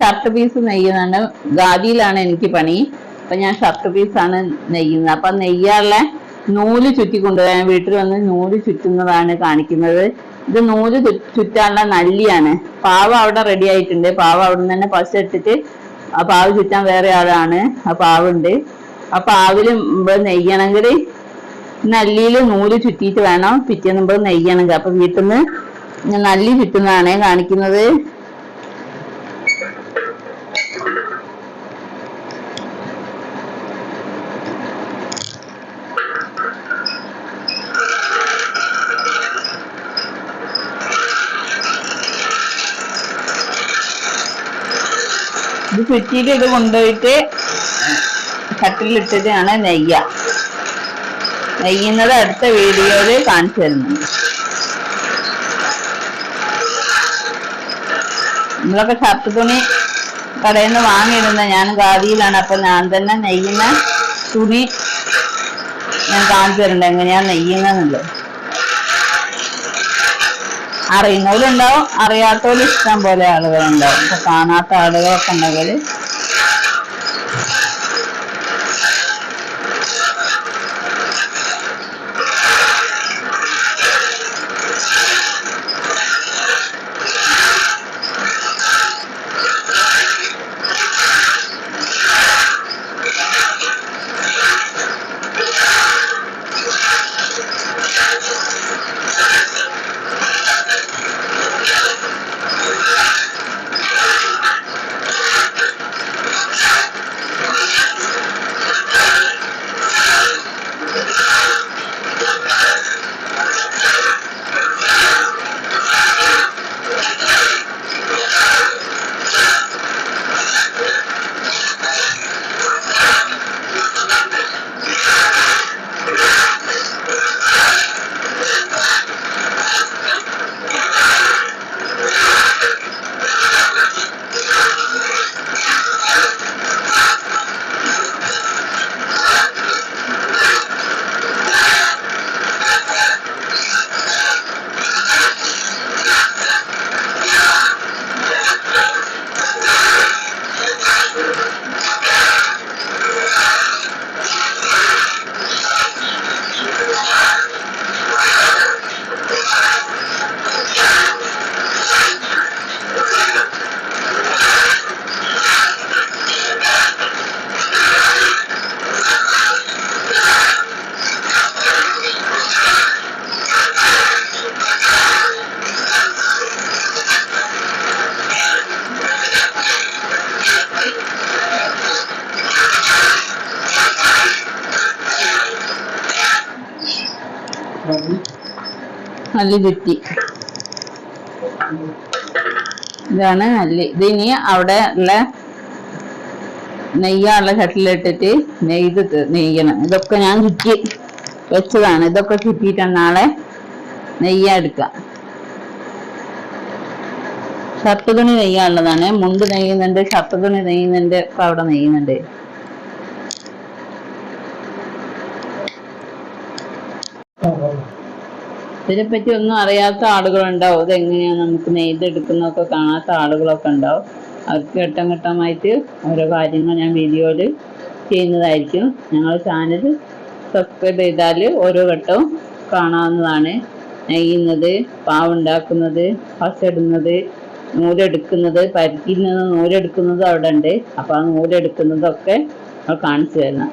Shirt piece നെയ്യുന്നതാണ്. ഖാദിയിലാണ് എനിക്ക് പണി. അപ്പൊ ഞാൻ ഷർട്ട് പീസാണ് നെയ്യുന്നത്. അപ്പൊ നെയ്യാനുള്ള നൂൽ ചുറ്റി കൊണ്ടുവരാൻ വീട്ടിൽ വന്ന് നൂൽ ചുറ്റുന്നതാണ് കാണിക്കുന്നത്. ഇത് നൂൽ ചുറ്റാനുള്ള നല്ലിയാണ് പാവ അവിടെ റെഡി ആയിട്ടുണ്ട്. പാവ അവിടെ നിന്ന് തന്നെ പശ ആ പാവ് ചുറ്റാൻ വേറെ ആളാണ്. ആ പാവുണ്ട്. ആ പാവിൽ ഇവിടെ നെയ്യണമെങ്കിൽ നല്ലിയിൽ നൂൽ ചുറ്റിയിട്ട് വേണം. പിറ്റേന്ന് മുമ്പ് നെയ്യണമെങ്കിൽ. അപ്പൊ വീട്ടിൽ നിന്ന് നല്ലി ചുറ്റുന്നതാണ് കാണിക്കുന്നത്. ഇത് ചുറ്റിയിട്ട് ഇത് കൊണ്ടുപോയിട്ട് കട്ടിലിട്ടിട്ടാണ് നെയ്യ. നെയ്യുന്നത് അടുത്ത വീഡിയോയിൽ കാണിച്ചു തരുന്നുണ്ട്. നമ്മളൊക്കെ ഷർട്ട് തുണി കടയിൽ നിന്ന് വാങ്ങിയിടുന്ന ഞാൻ ഖാദിയിലാണ് അപ്പൊ ഞാൻ തന്നെ നെയ്യുന്ന തുണി ഞാൻ കാണിച്ചു തരുന്നുണ്ട്. എങ്ങനെയാ നെയ്യുന്നുള്ളത് അറിയുന്നവരുണ്ടാവും അറിയാത്തവരും ഇഷ്ടം പോലെ ആളുകളുണ്ടാവും. ഇപ്പൊ കാണാത്ത ആളുകളൊക്കെ ഉണ്ടെങ്കിൽ നല്ല ചുറ്റി ഇതാണ് അല്ലി ഇത് ഇനി അവിടെ ഉള്ള നെയ്യാനുള്ള ചട്ടിലിട്ടിട്ട് നെയ്ത് നെയ്യണം. ഇതൊക്കെ ഞാൻ ചുറ്റി വെച്ചതാണ്. ഇതൊക്കെ ചുറ്റിയിട്ടാണ് നാളെ നെയ്യാ എടുക്കുക. ഷർട്ട് തുണി നെയ്യാനുള്ളതാണ്. മുണ്ട് നെയ്യുന്നുണ്ട് ഷർട്ട് തുണി നെയ്യുന്നുണ്ട് ഇപ്പൊ അവിടെ നെയ്യുന്നുണ്ട്. ഇതിനെപ്പറ്റി ഒന്നും അറിയാത്ത ആളുകളുണ്ടാവും. ഇതെങ്ങനെയാണ് നമുക്ക് നെയ്തെടുക്കുന്നതൊക്കെ കാണാത്ത ആളുകളൊക്കെ ഉണ്ടാവും. അവർക്ക് ഘട്ടം ഘട്ടമായിട്ട് ഓരോ കാര്യങ്ങൾ ഞാൻ വീഡിയോയിൽ ചെയ്യുന്നതായിരിക്കും. ഞങ്ങൾ ചാനൽ സബ്സ്ക്രൈബ് ചെയ്താൽ ഓരോ ഘട്ടവും കാണാവുന്നതാണ്. നെയ്യുന്നത് പാവുണ്ടാക്കുന്നത് പശടുന്നത് നൂലെടുക്കുന്നത് പരിക്കിൽ നിന്ന് നൂലെടുക്കുന്നത് അവിടെ ഉണ്ട് അപ്പോൾ ആ നൂലെടുക്കുന്നതൊക്കെ കാണിച്ചു തരണം.